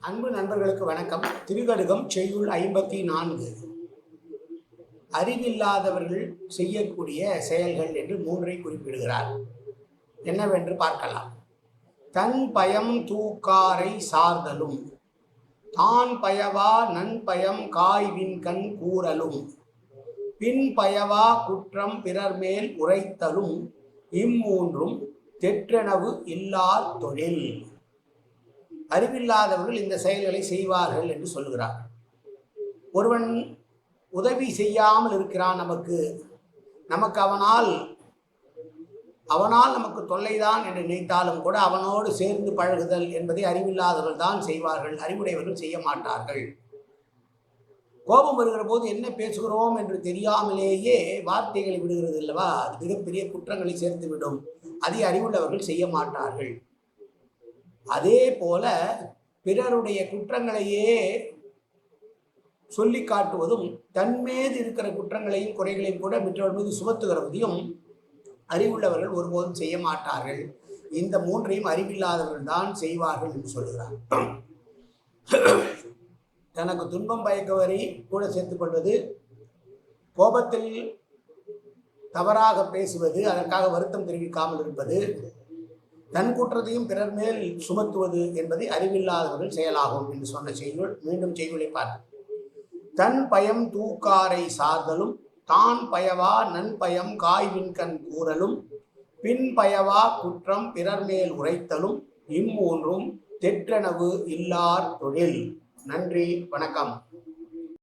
அன்பு நண்பர்களுக்கு வணக்கம். திருகடுகம் செய்யுள் ஐம்பத்தி நான்கு. அறிவில்லாதவர்கள் செய்யக்கூடிய செயல்கள் என்று மூன்றை குறிப்பிடுகிறார். என்னவென்று பார்க்கலாம். தன் பயம் தூக்காரை சார்தலும் தான் பயவா நன்பயம் காய்வின் கண் கூறலும் பின் பயவா குற்றம் பிறர் மேல் உரைத்தலும் இம்மூன்றும் தெற்றெனவு இல்லார் தொழில். அறிவில்லாதவர்கள் இந்த செயல்களை செய்வார்கள் என்று சொல்கிறார் ஒருவன் உதவி செய்யாமல் இருக்கிறான் நமக்கு நமக்கு அவனால் அவனால் நமக்கு தொல்லைதான் என்று நினைத்தாலும் கூட அவனோடு சேர்ந்து பழகுதல் என்பதை அறிவில்லாதவர்கள் தான் செய்வார்கள் அறிவுடையவர்கள் செய்ய மாட்டார்கள். கோபம் வருகிற போது என்ன பேசுகிறோம் என்று தெரியாமலேயே வார்த்தைகளை விடுகிறது அல்லவா? அது மிகப்பெரிய குற்றங்களை சேர்த்து விடும் அதை அறிவுள்ளவர்கள் செய்ய மாட்டார்கள். அதே போல பிறருடைய குற்றங்களையே சொல்லி காட்டுவதும் தன்மீது இருக்கிற குற்றங்களையும் குறைகளையும் கூட மற்றவர் மீது சுமத்துகிறதையும் அறிவுள்ளவர்கள் ஒருபோதும் செய்ய மாட்டார்கள். இந்த மூன்றையும் அறிவில்லாதவர்கள் தான் செய்வார்கள் என்று சொல்கிறார். தனக்கு துன்பம் பயக்கவரை கூட சேர்த்துக் கொள்வது கோபத்தில் தவறாக பேசுவது அதற்காக வருத்தம் தெரிவிக்காமல் இருப்பது தன் குற்றத்தையும் பிறர் மேல் சுமத்துவது என்பதை அறிவில்லாதவர்கள் செயலாகும் என்று சொன்ன செய்யுள் மீண்டும் செய்யுளை பார்த்து. தன் பயம் தூக்காரை சார்தலும் தான் பயவா நன்பயம் காய்வின்கண் கூறலும் பின் பயவா குற்றம் பிறர் மேல் உரைத்தலும் இம்மூன்றும் தெற்றெனவு இல்லார் தொழில். நன்றி வணக்கம்.